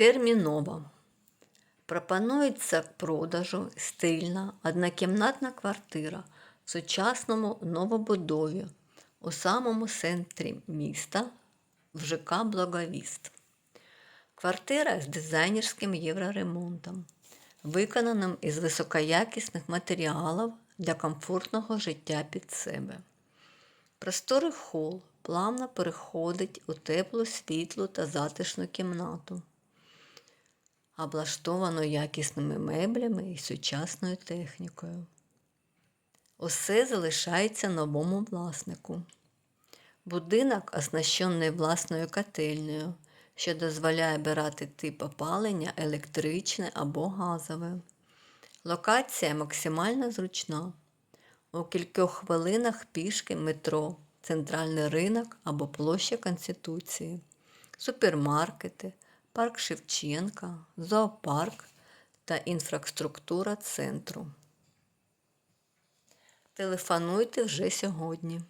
Термінова. Пропонується к продажу стильна однокімнатна квартира в сучасному новобудові у самому центрі міста в ЖК Благовіст. Квартира з дизайнерським євроремонтом, виконаним із високоякісних матеріалів для комфортного життя під себе. Просторий хол плавно переходить у теплу, світлу та затишну кімнату, облаштовану якісними меблями і сучасною технікою. Усе залишається новому власнику. Будинок оснащений власною котельнею, що дозволяє обирати тип опалення електричне або газове. Локація максимально зручна. У кількох хвилинах пішки метро, центральний ринок або площа Конституції, супермаркети, парк Шевченка, зоопарк та інфраструктура центру. Телефонуйте вже сьогодні.